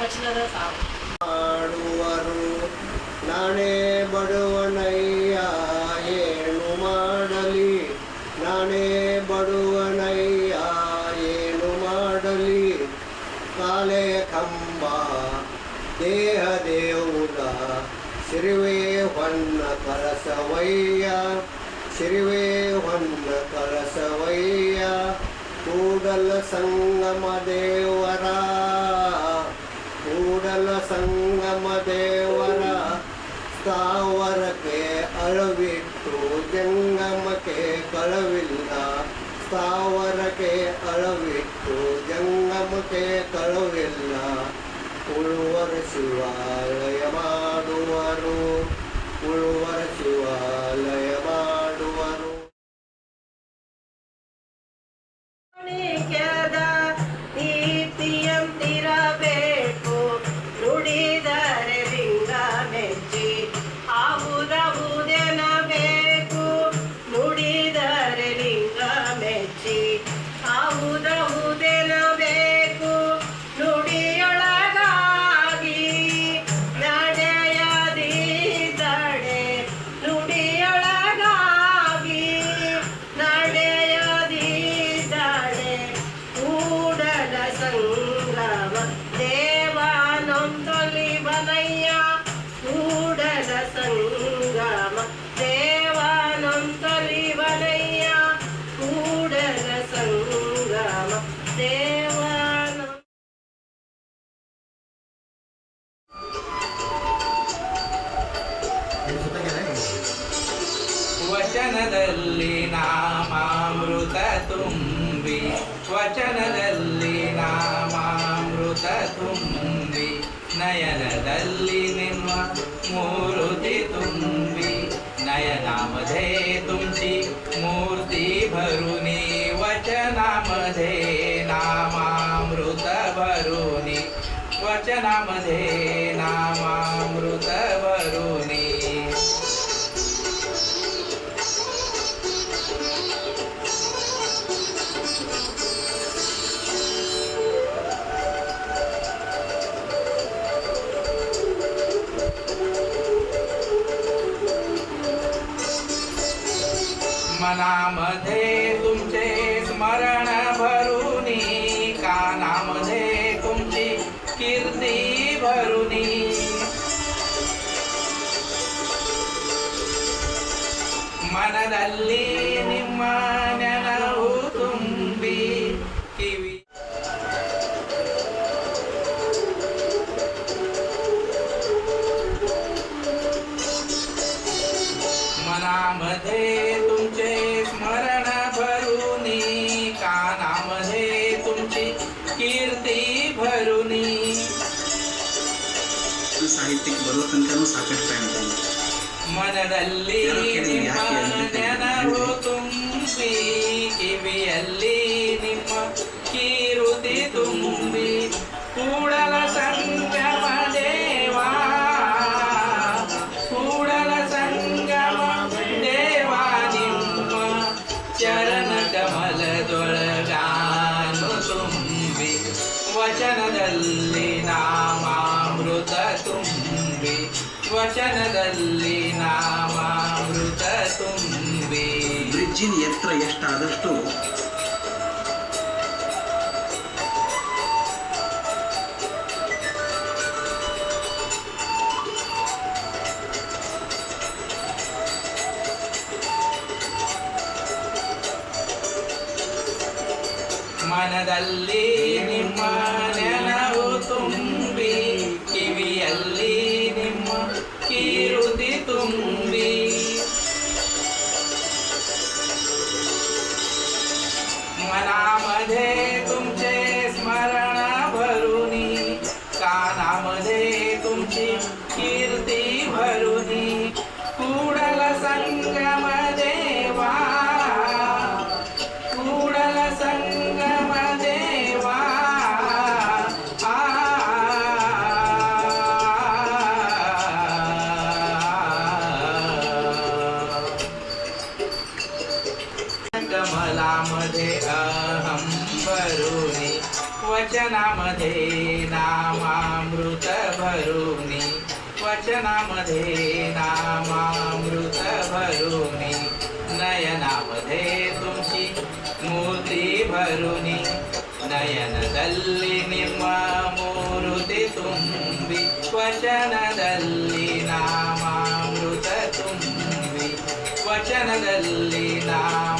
ವಚನದ ಸಾವು ಮಾಡುವರು. ನಾನೇ ಬಡವನಯ್ಯ, ಏನು ಮಾಡಲಿ? ನಾನೇ ಬಡವನಯ್ಯ, ಏನು ಮಾಡಲಿ? ಕಾಲೆ ಕಂಬ, ದೇಹ ದೇವುದ, ಸಿರಿವೆ ಹೊನ್ನ ಕಲಸವಯ್ಯ ಸಿರಿವೆ ಹೊನ್ನ ಕಲಸವಯ್ಯ ಕೂಡಲ ಸಂಗಮ ದೇವರ ಸಂಗಮ ದೇವರ ಸ್ಥಾವರಕ್ಕೆ ಅಳವಿಟ್ಟು ಜಂಗಮಕ್ಕೆ ಕಳವಿಲ್ಲ. ಸ್ಥಾವರಕ್ಕೆ ಅಳವಿಟ್ಟು ಜಂಗಮಕ್ಕೆ ಕಳವಿಲ್ಲ. ಉಳುವರ ಶಿವಾಲಯ ವಚನದಲ್ಲಿ ನಾಮಾಮೃತ ತುಂಬಿ ವಚನದಲ್ಲಿ ನಾಮಾಮೃತ ತುಂಬಿ ನಯನದಲ್ಲಿ ನಿಮ್ಮ ಮೂರುತಿ ತುಂಬಿ नयनामध्ये तुमची मूर्ती भरुनी वचनामध्ये नामामृत भरुनी वचनामध्ये मनामध्ये तुमचे स्मरण भरुनी कानामध्ये तुमची कीर्ती भरुनी ಮನದಲ್ಲಿ ಸಾಹಿತ್ಯಕ್ಕೆ ಬರುವ ತನಕನೂ ಸಾಕಷ್ಟು ಟೈಮ್ ಇದೆ ಮನದಲ್ಲಿ ಕಿವಿಯಲ್ಲಿ ನಿಮ್ಮ ಕೀರುತಿ ತುಂಬಿ ತುಂಬಿ ವಚನದಲ್ಲಿ ನಾಮಾಮೃತ ತುಂಬಿ ಬ್ರಿಡ್ಜಿನ ಎತ್ತರ ಎಷ್ಟಾದಷ್ಟು? ಮನದಲ್ಲಿ ನಿಮ್ಮ ನೆನವು ತುಂಬಿ. ಕಿವಿಯಲ್ಲಿ ನಿಮ್ಮ ಕೀರುತಿ ತುಂಬಿ कमलामध्ये अहं भरुनी वचनामध्ये नामामृत भरुनी वचनामध्ये नामामृत भरुनी नयनामध्ये तुमची मूर्ती भरुनी ನಯನದಲ್ಲಿ ನಿಮ್ಮ ಮೂರುತಿ ತುಂಬಿ ವಚನದಲ್ಲಿ ನಾಮಾಮೃತ ತುಂಬಿ ವಚನದಲ್ಲಿ ನಾಮಾಮೃತ